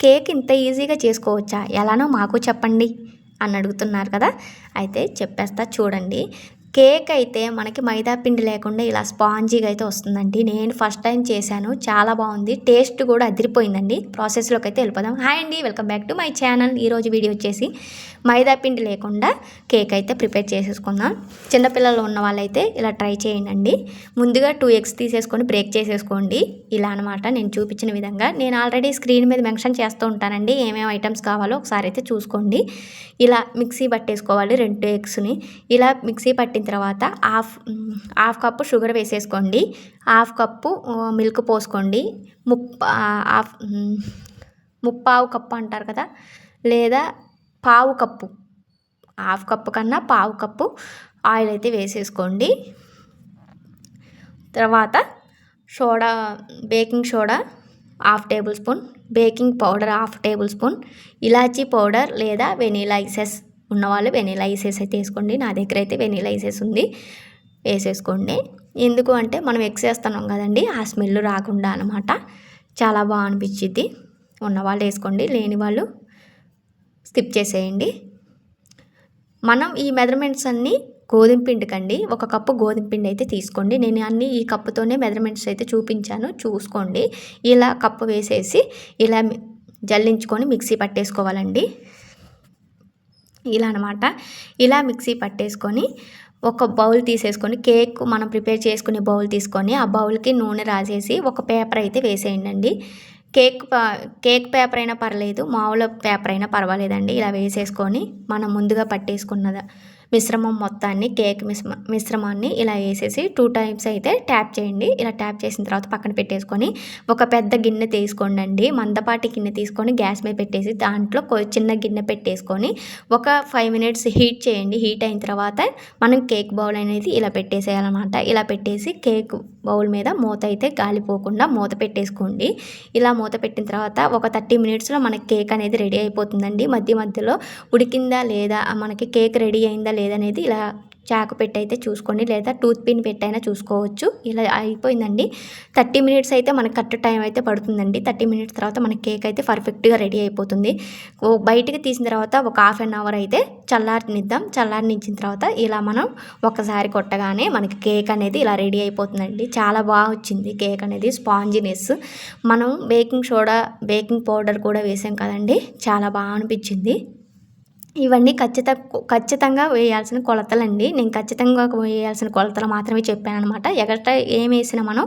Cake ఇంత ఈజీగా చేసుకోవచ్చా? ఎలానో మాకు చెప్పండి అని అడుగుతున్నారు కదా. అయితే చెప్పేస్తా చూడండి. కేక్ అయితే మనకి మైదా పిండి లేకుండా ఇలా స్పాంజీగా అయితే వస్తుందండి. నేను ఫస్ట్ టైం చేశాను. చాలా బాగుంది. టేస్ట్ కూడా అదిరిపోయిందండి. ప్రాసెస్లోకి అయితే వెళ్ళిపోదాం. హాయ్ అండి. Welcome back to my channel. ఈరోజు వీడియో వచ్చేసి మైదా పిండి లేకుండా కేక్ అయితే ప్రిపేర్ చేసేసుకుందాం. చిన్నపిల్లలు ఉన్న వాళ్ళైతే ఇలా ట్రై చేయండి ముందుగా టూ ఎగ్స్ తీసేసుకొని బ్రేక్ చేసేసుకోండి. ఇలా అనమాట నేను చూపించిన విధంగా. నేను ఆల్రెడీ స్క్రీన్ మీద మెన్షన్ చేస్తూ ఉంటానండి. ఏమేమి ఐటమ్స్ కావాలో ఒకసారి అయితే చూసుకోండి. ఇలా మిక్సీ పట్టేసుకోవాలి రెండు ఎగ్స్ని. ఇలా మిక్సీ పట్టిన తర్వాత హాఫ్ హాఫ్ కప్పు షుగర్ వేసేసుకోండి. హాఫ్ కప్పు మిల్క్ పోసుకోండి. ముప్ప హాఫ్ ముప్పావు కప్పు అంటారు కదా? లేదా పావు కప్పు హాఫ్ కప్పు కన్నా పావు కప్పు ఆయిల్ అయితే వేసేసుకోండి. తర్వాత soda baking soda half tablespoon baking powder half tablespoon ఇలాచీ పౌడర్ లేదా వెనీలా ఐసెస్ ఉన్నవాళ్ళు వెనీలా ఐసెస్ అయితే వేసుకోండి. నా దగ్గర అయితే వెనీలా ఐసెస్ ఉంది. వేసేసుకోండి. ఎందుకు అంటే మనం ఎక్సేస్తున్నాం కదండి ఆ స్మెల్ రాకుండా అనమాట చాలా బాగా అనిపించింది ఉన్నవాళ్ళు వేసుకోండి. లేని వాళ్ళు స్కిప్ చేసేయండి. మనం ఈ మెజర్మెంట్స్ అన్నీ గోధుమ పిండికండి. ఒక కప్పు గోధుమ పిండి అయితే తీసుకోండి. నేను అన్ని ఈ కప్పుతోనే మెజర్మెంట్స్ అయితే చూపించాను. చూసుకోండి. ఇలా కప్పు వేసేసి ఇలా జల్లించుకొని మిక్సీ పట్టేసుకోవాలండి. ఇలా అనమాట ఇలా మిక్సీ పట్టేసుకొని ఒక బౌల్ తీసేసుకొని కేక్ మనం ప్రిపేర్ చేసుకునే బౌల్ తీసుకొని ఆ బౌల్కి నూనె రాసేసి ఒక పేపర్ అయితే వేసేయండి కేక్ కేక్ పేపర్ అయినా పర్లేదు మామూలు పేపర్ అయినా పర్వాలేదండి. ఇలా వేసేసుకొని మనం ముందుగా పట్టేసుకున్నదా మిశ్రమం మొత్తాన్ని కేక్ మిశ్రమ మిశ్రమాన్ని ఇలా వేసేసి టూ టైమ్స్ అయితే ట్యాప్ చేయండి. ఇలా ట్యాప్ చేసిన తర్వాత పక్కన పెట్టేసుకొని ఒక పెద్ద గిన్నె తీసుకోండి అండి మందపాటి గిన్నె తీసుకొని గ్యాస్ మీద పెట్టేసి దాంట్లో చిన్న గిన్నె పెట్టేసుకొని ఒక ఫైవ్ మినిట్స్ హీట్ చేయండి. హీట్ అయిన తర్వాత మనం కేక్ బౌల్ అనేది ఇలా పెట్టేసేయాలన్నమాట. ఇలా పెట్టేసి కేక్ బౌల్ మీద మూత అయితే గాలిపోకుండా మూత పెట్టేసుకోండి. ఇలా మూత పెట్టిన తర్వాత ఒక థర్టీ మినిట్స్లో మనకి కేక్ అనేది రెడీ అయిపోతుందండి. మధ్య మధ్యలో ఉడికిందా లేదా? మనకి కేక్ రెడీ అయిందా లేదనేది ఇలా చాకు పెట్టి అయితే చూసుకోండి లేదా టూత్ పిన్ పెట్టైనా చూసుకోవచ్చు. ఇలా అయిపోయిందండి. థర్టీ మినిట్స్ అయితే మనకి కరెక్ట్ టైం అయితే పడుతుందండి. థర్టీ మినిట్స్ తర్వాత మన కేక్ అయితే పర్ఫెక్ట్గా రెడీ అయిపోతుంది. బయటికి తీసిన తర్వాత ఒక హాఫ్ అన్ అవర్ అయితే చల్లారనిద్దాం. చల్లారనిచ్చిన తర్వాత ఇలా మనం ఒకసారి కొట్టగానే మనకి కేక్ అనేది ఇలా రెడీ అయిపోతుందండి. చాలా బాగా వచ్చింది కేక్ అనేది స్పాంజినెస్. మనం బేకింగ్ సోడా బేకింగ్ పౌడర్ కూడా వేసాం కదండి. చాలా బాగా అనిపించింది. ఇవన్నీ ఖచ్చిత ఖచ్చితంగా వేయాల్సిన కొలతలండి. నేను ఖచ్చితంగా వేయాల్సిన కొలతలు మాత్రమే చెప్పాను అనమాట ఎగట ఏం వేసినా మనం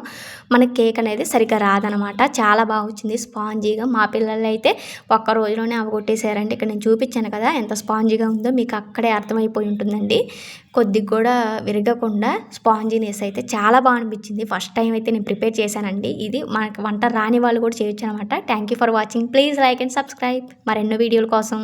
మన కేక్ అనేది సరిగ్గా రాదనమాట చాలా బాగా వచ్చింది. స్పాంజీగా మా పిల్లలు అయితే ఒక్క రోజులోనే అవగొట్టేశారండి. ఇక్కడ నేను చూపించాను కదా ఎంత స్పాంజీగా ఉందో మీకు అక్కడే అర్థమైపోయి ఉంటుందండి. కొద్దిగా కూడా విరగకుండా స్పాంజీనెస్ అయితే చాలా బాగా అనిపించింది. ఫస్ట్ టైం అయితే నేను ప్రిపేర్ చేశానండి. ఇది మనకు వంట రాని వాళ్ళు కూడా చేయొచ్చు అనమాట thank you for watching. Please like and subscribe. మరెన్నో వీడియోల కోసం.